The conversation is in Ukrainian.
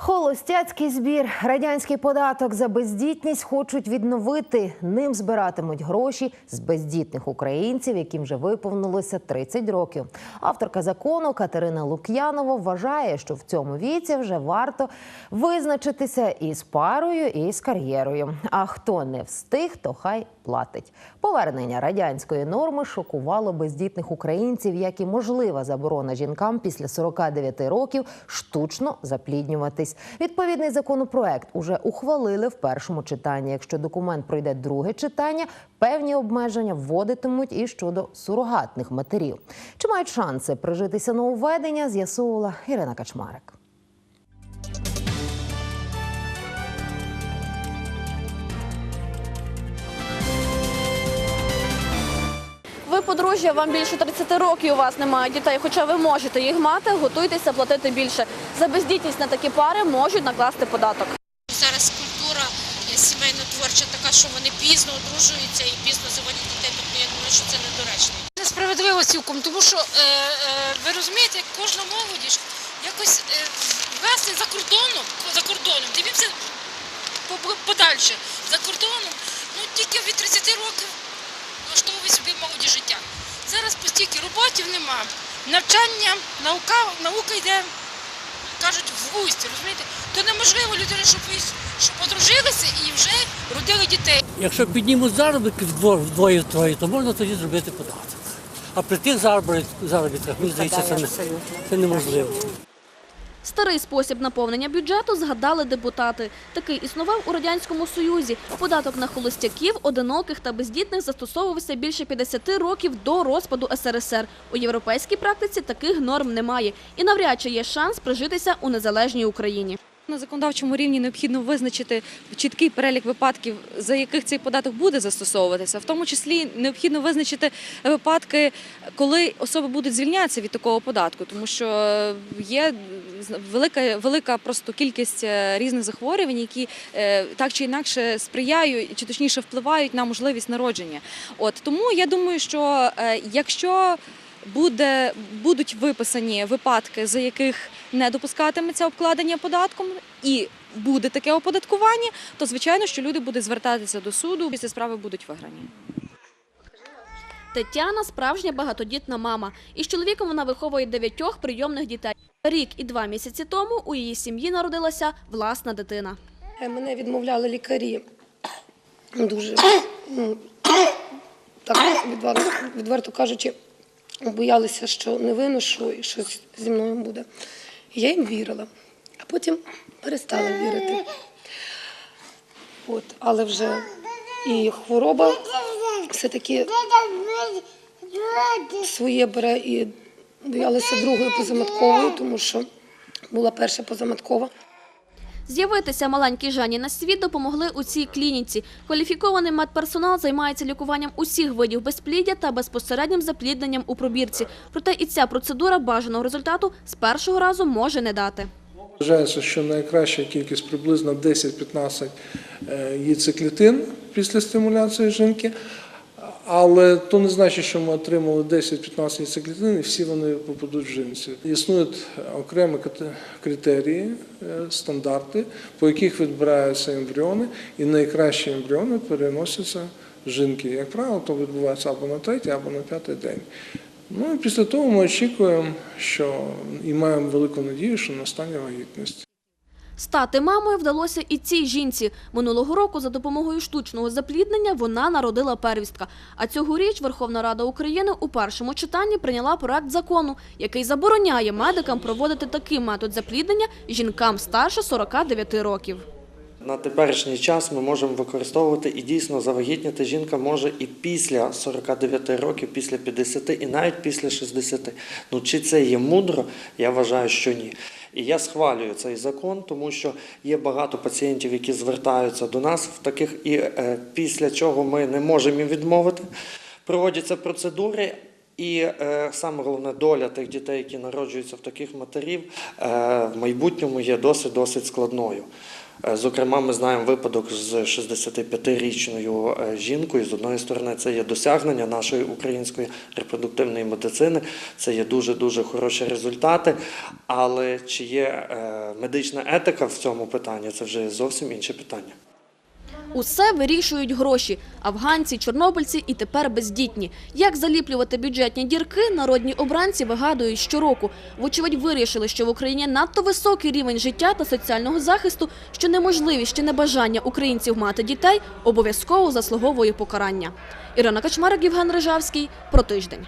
Холостяцький збір, радянський податок за бездітність хочуть відновити. Ним збиратимуть гроші з бездітних українців, яким вже виповнилося 30 років. Авторка закону Катерина Лук'янова вважає, що в цьому віці вже варто визначитися із парою, і з кар'єрою. А хто не встиг, то хай платить. Повернення радянської норми шокувало бездітних українців, як і можлива заборона жінкам після 49 років штучно запліднюватись. Відповідний законопроект уже ухвалили в першому читанні. Якщо документ пройде друге читання, певні обмеження вводитимуть і щодо сурогатних матерів. Чи мають шанси прижитися нововведення, з'ясовувала Ірина Качмарик. Ви подружжя, вам більше 30 років, у вас немає дітей, хоча ви можете їх мати, готуйтеся платити більше. За бездітність на такі пари можуть накласти податок. Зараз культура е, сімейно-творча така, що вони пізно одружуються і пізно заводять дітей. Тобто я думаю, що це недоречно. Несправедливо цілком, тому що е, е, ви розумієте, як кожна молодіж якось е, вести за кордоном, за кордоном, дивімося по- подальше, за кордоном, ну тільки від 30 років собі молоді життя. Зараз постільки роботів нема, навчання, наука, наука йде кажуть в густі, розумієте? То неможливо людина, щоб щоб одружилися і вже родили дітей. Якщо піднімуть заробітки вдвоє-троє, то можна тоді зробити податок. А при тих заробітках, мені здається, це, це неможливо. Старий спосіб наповнення бюджету згадали депутати. Такий існував у радянському союзі. Податок на холостяків, одиноких та бездітних застосовувався більше 50 років до розпаду СРСР. У європейській практиці таких норм немає, і навряд чи є шанс прижитися у незалежній Україні. На законодавчому рівні необхідно визначити чіткий перелік випадків, за яких цей податок буде застосовуватися. В тому числі необхідно визначити випадки, коли особи будуть звільнятися від такого податку, тому що є велика, велика просто кількість е, різних захворювань, які е, так чи інакше сприяють, чи точніше впливають на можливість народження. От тому я думаю, що е, якщо буде, будуть виписані випадки, за яких не допускатиметься обкладення податком, і буде таке оподаткування, то звичайно, що люди будуть звертатися до суду, і ці справи будуть виграні. Тетяна справжня багатодітна мама. Із чоловіком вона виховує дев'ятьох прийомних дітей. Рік і два місяці тому у її сім'ї народилася власна дитина. Мене відмовляли лікарі. Дуже ну, так відверто кажучи, боялися, що не виношу і щось зі мною буде. Я їм вірила, а потім перестала вірити. От, але вже і хвороба все-таки своє бере і боялася другої позаматкової, тому що була перша позаматкова. З'явитися маленькій Жанні на світ допомогли у цій клініці. Кваліфікований медперсонал займається лікуванням усіх видів безпліддя та безпосереднім заплідненням у пробірці. Проте і ця процедура бажаного результату з першого разу може не дати. Вважається, що найкраща кількість приблизно 10-15 е, яйцеклітин після стимуляції жінки. Але то не значить, що ми отримали 10-15 яйцеклітин і всі вони попадуть в жінці. Існують окремі критерії, е, стандарти, по яких відбираються ембріони, і найкращі ембріони переносяться жінки. Як правило, то відбувається або на третій, або на п'ятий день. Ну і після того ми очікуємо, що і маємо велику надію, що настане вагітність. Стати мамою вдалося і цій жінці. Минулого року за допомогою штучного запліднення вона народила первістка. А цьогоріч Верховна Рада України у першому читанні прийняла проект закону, який забороняє медикам проводити такий метод запліднення жінкам старше 49 років. На теперішній час ми можемо використовувати і дійсно завагітніти жінка може і після 49 років, після 50 і навіть після 60. Ну чи це є мудро? Я вважаю, що ні. І я схвалюю цей закон, тому що є багато пацієнтів, які звертаються до нас в таких, і е, після чого ми не можемо їм відмовити. Проводяться процедури. І е, саме головне доля тих дітей, які народжуються в таких матерів, е, в майбутньому є досить досить складною. Е, Зокрема, ми знаємо випадок з 65-річною е, жінкою. З одної сторони, це є досягнення нашої української репродуктивної медицини, це є дуже дуже хороші результати. Але чи є е, медична етика в цьому питанні, це вже зовсім інше питання. Усе вирішують гроші. Афганці, чорнобильці і тепер бездітні. Як заліплювати бюджетні дірки, народні обранці вигадують щороку. Вочевидь, вирішили, що в Україні надто високий рівень життя та соціального захисту, що неможливість чи небажання українців мати дітей обов'язково заслуговує покарання. Ірина Качмарик, Євген Рижавський. Про тиждень.